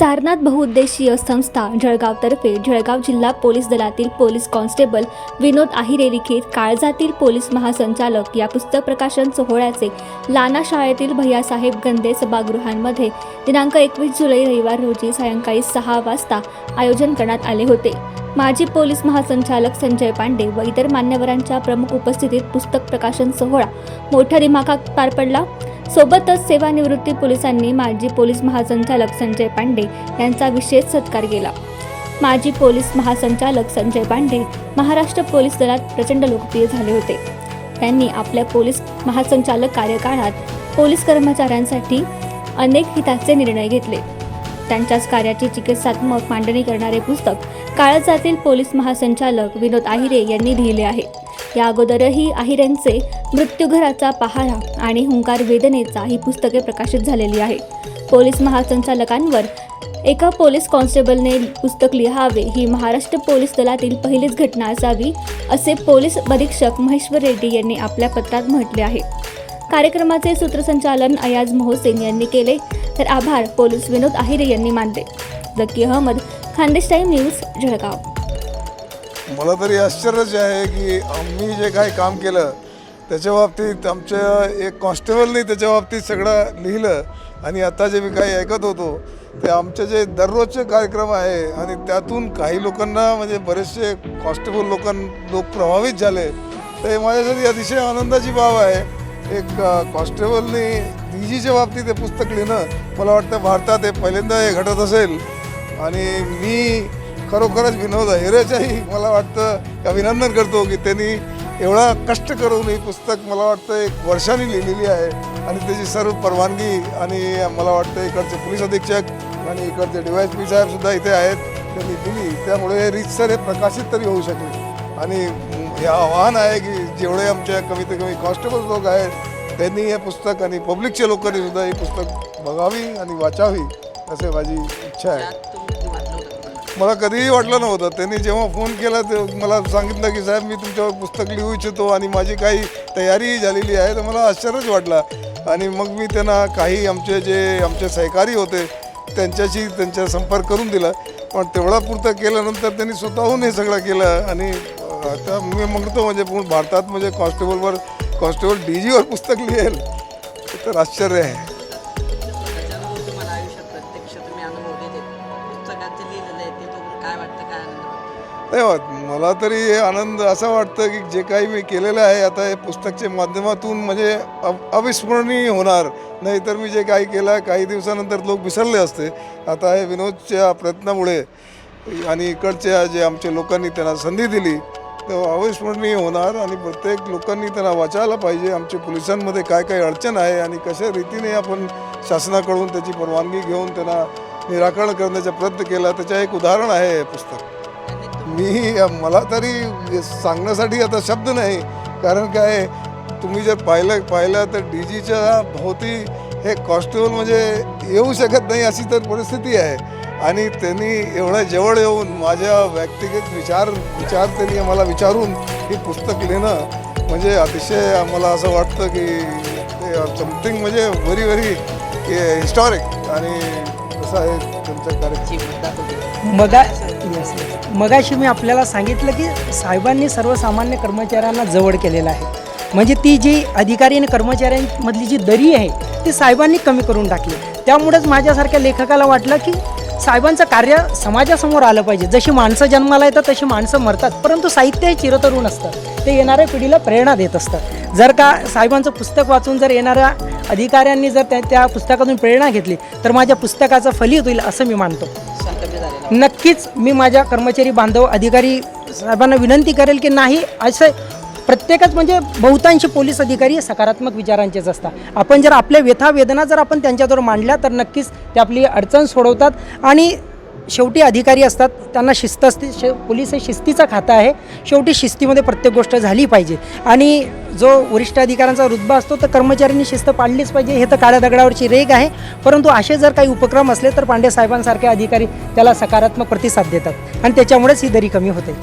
सारनाथ बहुउद्देशीय संस्था जळगावतर्फे जळगाव जिल्हा पोलीस दलातील पोलीस कॉन्स्टेबल विनोद आहिरे लिखित काळजातील पोलीस महासंचालक या पुस्तक प्रकाशन सोहळ्याचे लाना शाळेतील भैयासाहेब गंदे सभागृहांमध्ये दिनांक एकवीस जुलै रविवार रोजी सायंकाळी सहा वाजता आयोजन करण्यात आले होते. माजी पोलीस महासंचालक संजय पांडे व इतर मान्यवरांच्या प्रमुख उपस्थितीत पुस्तक प्रकाशन सोहळा मोठ्या दिमाखात पार पडला. सोबतच सेवानिवृत्ती पोलिसांनी माजी पोलीस महासंचालक संजय पांडे यांचा विशेष सत्कार केला. माजी पोलीस महासंचालक संजय पांडे महाराष्ट्र पोलीस दलात प्रचंड लोकप्रिय झाले होते. त्यांनी आपल्या पोलीस महासंचालक कार्यकाळात पोलीस कर्मचाऱ्यांसाठी अनेक हिताचे निर्णय घेतले. त्यांच्याच कार्याची चिकित्सात्मक मांडणी करणारे पुस्तक काळजातील पोलीस महासंचालक विनोद आहिरे यांनी लिहिले आहे. या अगोदरही आहिरेंचे मृत्यूघराचा पहारा आणि हुंकार वेदनेचा ही पुस्तके प्रकाशित झालेली आहे. पोलीस महासंचालकांवर एका पोलीस कॉन्स्टेबलने पुस्तक लिहावे ही महाराष्ट्र पोलीस दलातील पहिलीच घटना असावी असे पोलीस अधीक्षक महेश्वर रेड्डी यांनी आपल्या पत्रात म्हटले आहे. कार्यक्रमाचे सूत्रसंचालन अयाज मोहसेन यांनी केले तर आभार पोलीस विनोद आहिरे यांनी मानले. Zaki Ahmed Khandesh time news Jalgaon. मला तरी आश्चर्यच आहे की आम्ही जे काही काम केलं त्याच्या बाबतीत आमच्या एक कॉन्स्टेबलनी त्याच्या बाबतीत सगळं लिहिलं आणि आता जे मी काही ऐकत होतो ते आमचे जे दररोजचे कार्यक्रम आहे आणि त्यातून काही लोकांना म्हणजे बरेचसे कॉन्स्टेबल लोकां लोक प्रभावित झाले. तर हे माझ्यासाठी अतिशय आनंदाची बाब आहे. एक कॉन्स्टेबलनी डीजीच्या बाबतीत हे पुस्तक लिहिणं मला वाटतं भारतात हे पहिल्यांदा हे घडत असेल. आणि मी खरोखरच विनोद हिरेच्याही मला वाटतं अभिनंदन करतो की त्यांनी एवढा कष्ट करून ही पुस्तक मला वाटतं एक वर्षांनी लिहिलेली आहे. आणि त्याची सर्व परवानगी आणि मला वाटतं इकडचे पोलीस अधीक्षक आणि इकडचे डी वाय पी साहेबसुद्धा इथे आहेत. त्यांनी दिली. त्यामुळे हे रीतसर हे प्रकाशित तरी होऊ शकले. आणि हे आव्हान आहे की जेवढे आमच्या कमीत कमी कॉन्स्टेबल लोक आहेत त्यांनी हे पुस्तक आणि पब्लिकच्या लोकांनी सुद्धा हे पुस्तक बघावी आणि वाचावी असे माझी इच्छा आहे. मला कधीही वाटलं नव्हतं. त्यांनी जेव्हा फोन केला ते मला सांगितलं की साहेब मी तुमच्यावर पुस्तक लिहू इच्छितो आणि माझी काही तयारीही झालेली आहे. तर मला आश्चर्यच वाटला. आणि मग मी त्यांना काही आमचे जे आमचे सहकारी होते त्यांच्याशी त्यांचा संपर्क करून दिला. पण तेवढा पुरतं केल्यानंतर त्यांनी स्वतःहून हे सगळं केलं आणि आता मी म्हणतो म्हणजे पूर्ण भारतात म्हणजे कॉन्स्टेबलवर कॉन्स्टेबल डी जीवर पुस्तक लिहेल. तर आश्चर्य आहे. लिहिलेलं आहे ते बघून काय वाटतं काय आनंद वाटतो? नाही होत मला तरी हे आनंद असा वाटतं की जे काही मी केलेलं आहे आता हे पुस्तकच्या माध्यमातून म्हणजे अव- अविस्मरणीय होणार. नाहीतर मी जे काही केलं काही दिवसानंतर लोक विसरले असते. आता हे विनोदच्या प्रयत्नामुळे आणि इकडच्या जे आमच्या लोकांनी त्यांना संधी दिली तर अविस्मरणीय होणार आणि प्रत्येक लोकांनी त्यांना वाचायला पाहिजे. आमच्या पोलिसांमध्ये काय काय अडचण आहे आणि कशा रीतीने आपण शासनाकडून त्याची परवानगी घेऊन त्यांना निराकरण करण्याचा प्रयत्न केला त्याचं एक उदाहरण आहे हे पुस्तक. मी मला तरी सांगण्यासाठी आता शब्द नाही कारण काय तुम्ही जर पाहिलं पाहिलं तर डी जीच्या भोवती हे कॉन्स्टेबल म्हणजे येऊ शकत नाही अशी तर परिस्थिती आहे. आणि त्यांनी एवढ्या जवळ येऊन माझ्या व्यक्तिगत विचार विचार त्यांनी मला विचारून ही पुस्तक लिहिणं म्हणजे अतिशय मला असं वाटतं की समथिंग म्हणजे व्हेरी व्हेरी हिस्टॉरिक आणि कसं आहे मगा मगाशी मी आपल्याला सांगितलं की साहेबांनी सर्वसामान्य कर्मचाऱ्यांना जवळ केलेलं आहे. म्हणजे ती जी अधिकारी आणि कर्मचाऱ्यांमधली जी दरी आहे ती साहेबांनी कमी करून टाकली. त्यामुळेच माझ्यासारख्या लेखकाला वाटलं की साहेबांचं कार्य समाजासमोर आलं पाहिजे. जशी माणसं जन्माला येतात तशी माणसं मरतात. परंतु साहित्य हे चिरतरुण असतं. ते येणाऱ्या पिढीला प्रेरणा देत असतं. जर का साहेबांचं पुस्तक वाचून जर येणाऱ्या अधिकाऱ्यांनी जर त्या त्या पुस्तकातून प्रेरणा घेतली तर माझ्या पुस्तकाचं फलित होईल असं मी मानतो. नक्कीच मी माझ्या कर्मचारी बांधव अधिकारी साहेबांना विनंती करेल की नाही असं प्रत्येकच म्हणजे बहुतांशी पोलीस अधिकारी हे सकारात्मक विचारांचेच असतात. आपण जर आपल्या व्यथा वेदना जर आपण त्यांच्याजवळ मांडल्या तर नक्कीच ते आपली अडचण सोडवतात. आणि शेवटी अधिकारी असतात त्यांना शिस्त असते. शे पोलीस हे शिस्तीचा खातं आहे. शेवटी शिस्तीमध्ये प्रत्येक गोष्ट झाली पाहिजे. आणि जो वरिष्ठ अधिकाऱ्यांचा रुतबा असतो तर कर्मचाऱ्यांनी शिस्त पाळलीच पाहिजे. हे तर काळ्या दगडावरची रेग आहे. परंतु असे जर काही उपक्रम असले तर पांडे साहेबांसारखे अधिकारी त्याला सकारात्मक प्रतिसाद देतात. आणि त्याच्यामुळेच ही दरी कमी होते.